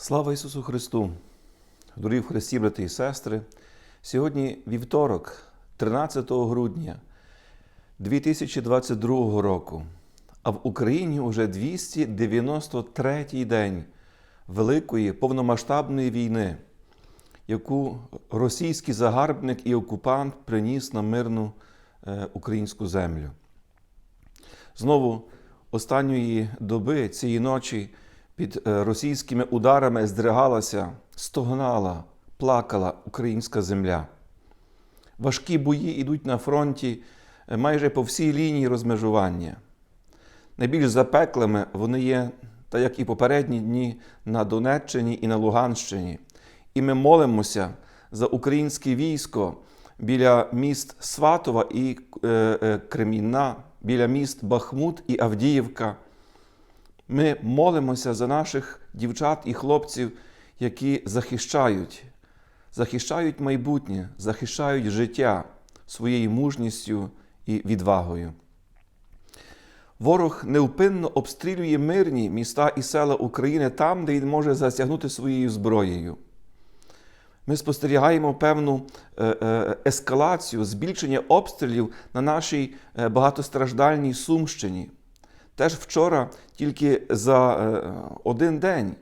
Слава Ісусу Христу! Дорогі в Христі, брати і сестри! Сьогодні вівторок, 13 грудня 2022 року, а в Україні вже 293-й день Великої повномасштабної війни, яку російський загарбник і окупант приніс на мирну е, українську землю. Знову останньої доби цієї ночі під е, російськими ударами здригалася, стогнала, плакала українська земля. Важкі бої йдуть на фронті е, майже по всій лінії розмежування. Найбільш запеклими вони є, так як і попередні дні на Донеччині і на Луганщині. І ми молимося за українське військо біля міст Сватова і е, Кремінна, біля міст Бахмут і Авдіївка. Ми молимося за наших дівчат і хлопців, які захищають, захищають майбутнє, захищають життя своєю мужністю і відвагою. Ворог невпинно обстрілює мирні міста і села України там, де він може засягнути своєю зброєю. Ми спостерігаємо певну е, е, ескалацію, збільшення обстрілів на нашій е, багатостраждальній Сумщині. Теж вчора, тільки за е, один день,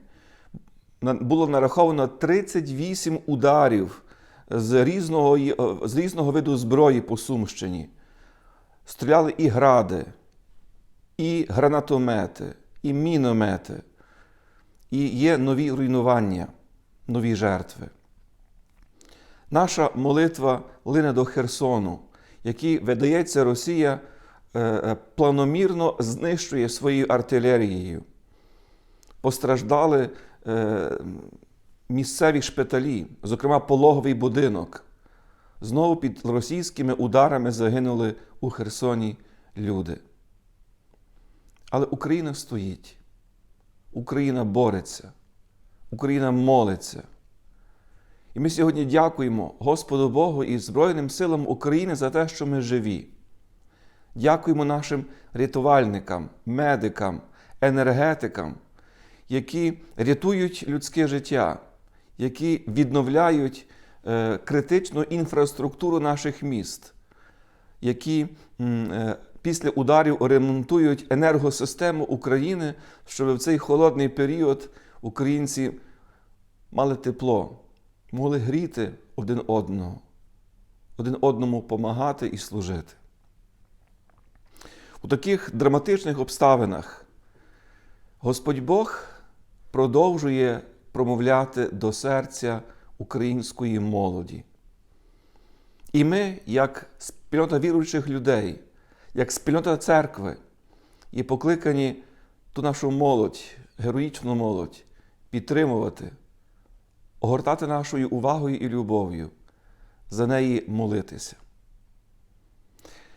було нараховано 38 ударів з різного, е, з різного виду зброї по Сумщині. Стріляли і гради, і гранатомети, і міномети. І є нові руйнування, нові жертви. Наша молитва лине до Херсону, який, видається, Росія планомірно знищує своєю артилерією. Постраждали е, місцеві шпиталі, зокрема пологовий будинок. Знову під російськими ударами загинули у Херсоні люди. Але Україна стоїть, Україна бореться, Україна молиться. І ми сьогодні дякуємо Господу Богу і Збройним силам України за те, що ми живі. Дякуємо нашим рятувальникам, медикам, енергетикам, які рятують людське життя, які відновляють е, критичну інфраструктуру наших міст, які е, після ударів ремонтують енергосистему України, щоб в цей холодний період українці мали тепло, могли гріти один одного, один одному помагати і служити. У таких драматичних обставинах Господь Бог продовжує промовляти до серця української молоді. І ми, як спільнота віруючих людей, як спільнота церкви, є покликані ту нашу молодь, героїчну молодь, підтримувати, огортати нашою увагою і любов'ю, за неї молитися.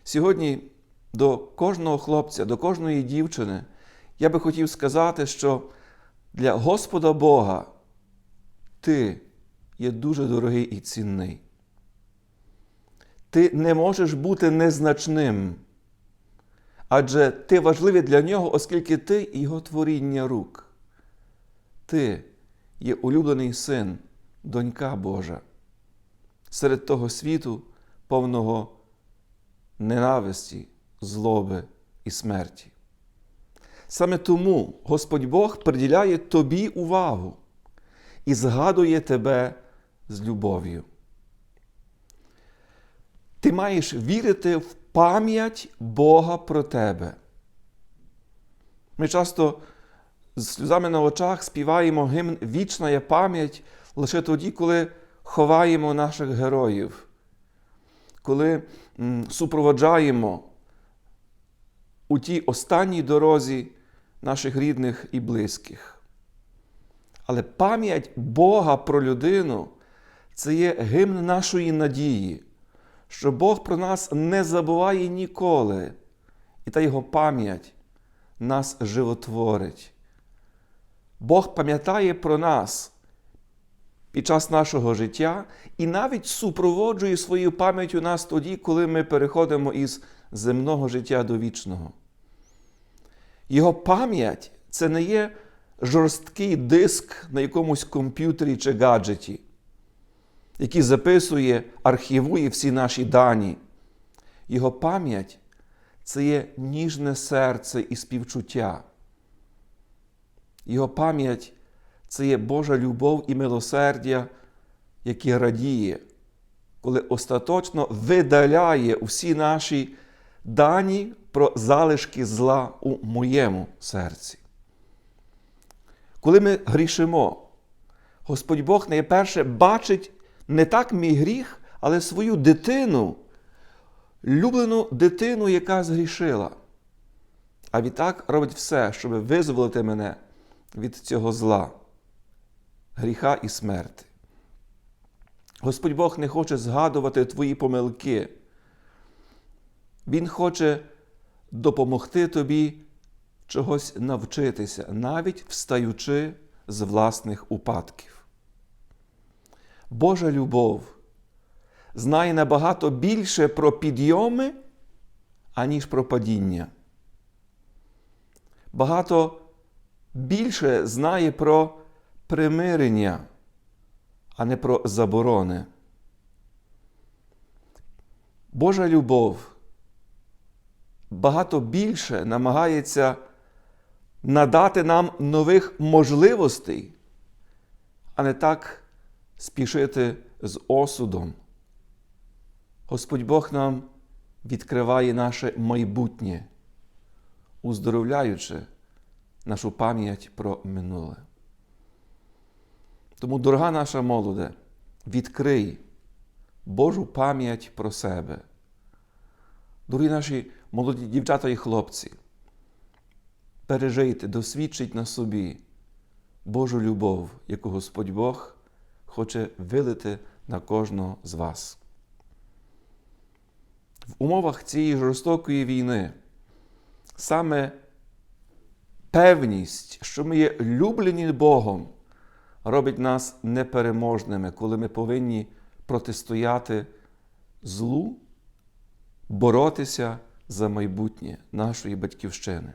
Сьогодні до кожного хлопця, до кожної дівчини я би хотів сказати, що для Господа Бога ти є дуже дорогий і цінний. Ти не можеш бути незначним, адже ти важливий для нього, оскільки ти його творіння рук. Ти є улюблений син, донька Божа, серед того світу, повного ненависті, злоби і смерті. Саме тому Господь Бог приділяє тобі увагу і згадує тебе з любов'ю. Ти маєш вірити в пам'ять Бога про тебе. Ми часто з сльозами на очах співаємо гімн Вічна є пам'ять лише тоді, коли ховаємо наших героїв, коли супроводжаємо у тій останній дорозі наших рідних і близьких. Але пам'ять Бога про людину це є гимн нашої надії, що Бог про нас не забуває ніколи, і та Його пам'ять нас животворить. Бог пам'ятає про нас під час нашого життя і навіть супроводжує своєю пам'яттю нас тоді, коли ми переходимо із земного життя до вічного. Його пам'ять це не є жорсткий диск на якомусь комп'ютері чи гаджеті, який записує, архівує всі наші дані. Його пам'ять це є ніжне серце і співчуття. Його пам'ять це є Божа любов і милосердя, яке радіє, коли остаточно видаляє усі наші дані про залишки зла у моєму серці. Коли ми грішимо, Господь Бог найперше бачить не так мій гріх, але свою дитину, люблену дитину, яка згрішила. А відтак робить все, щоб визволити мене від цього зла, гріха і смерти. Господь Бог не хоче згадувати твої помилки. Він хоче допомогти тобі чогось навчитися, навіть встаючи з власних упадків. Божа любов знає набагато більше про підйоми, аніж про падіння. Багато більше знає про примирення, а не про заборони. Божа любов багато більше намагається надати нам нових можливостей, а не так спішити з осудом. Господь Бог нам відкриває наше майбутнє, уздоровляючи нашу пам'ять про минуле. Тому, дорога наша молоде, відкрий Божу пам'ять про себе. Дорогі наші молоді дівчата і хлопці, пережийте, досвідчить на собі Божу любов, яку Господь Бог хоче вилити на кожного з вас. В умовах цієї жорстокої війни саме певність, що ми є люблені Богом, робить нас непереможними, коли ми повинні протистояти злу, боротися за майбутнє нашої батьківщини.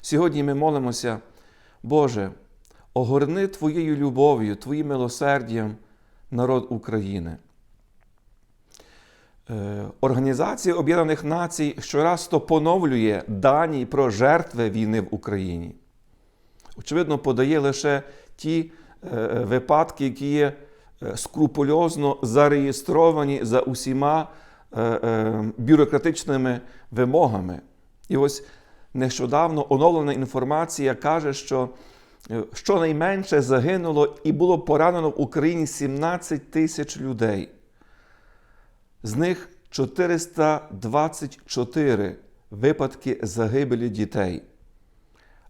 Сьогодні ми молимося, Боже, огорни Твоєю любов'ю, Твоїм милосердям народ України. Е, Організація Об'єднаних Націй щораз то поновлює дані про жертви війни в Україні. Очевидно, подає лише ті е, випадки, які є е, скрупульозно зареєстровані за усіма бюрократичними вимогами. І ось нещодавно оновлена інформація каже, що щонайменше загинуло і було поранено в Україні 17 тисяч людей. З них 424 випадки загибелі дітей,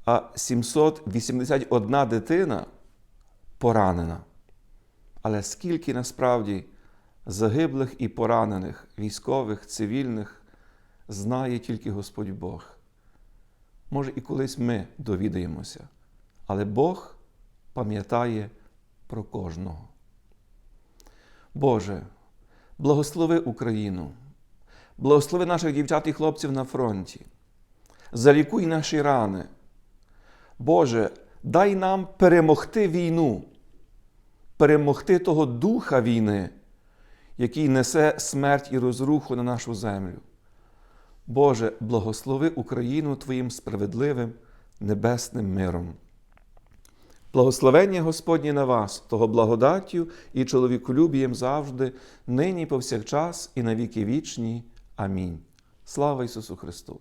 а 781 дитина поранена. Але скільки насправді загиблих і поранених, військових, цивільних, знає тільки Господь Бог. Може, і колись ми довідаємося, але Бог пам'ятає про кожного. Боже, благослови Україну, благослови наших дівчат і хлопців на фронті, залікуй наші рани. Боже, дай нам перемогти війну, перемогти того духа війни, який несе смерть і розруху на нашу землю. Боже, благослови Україну Твоїм справедливим небесним миром. Благословення Господнє на вас, того благодаттю і чоловіколюбієм завжди, нині повсякчас і на віки вічні. Амінь. Слава Ісусу Христу!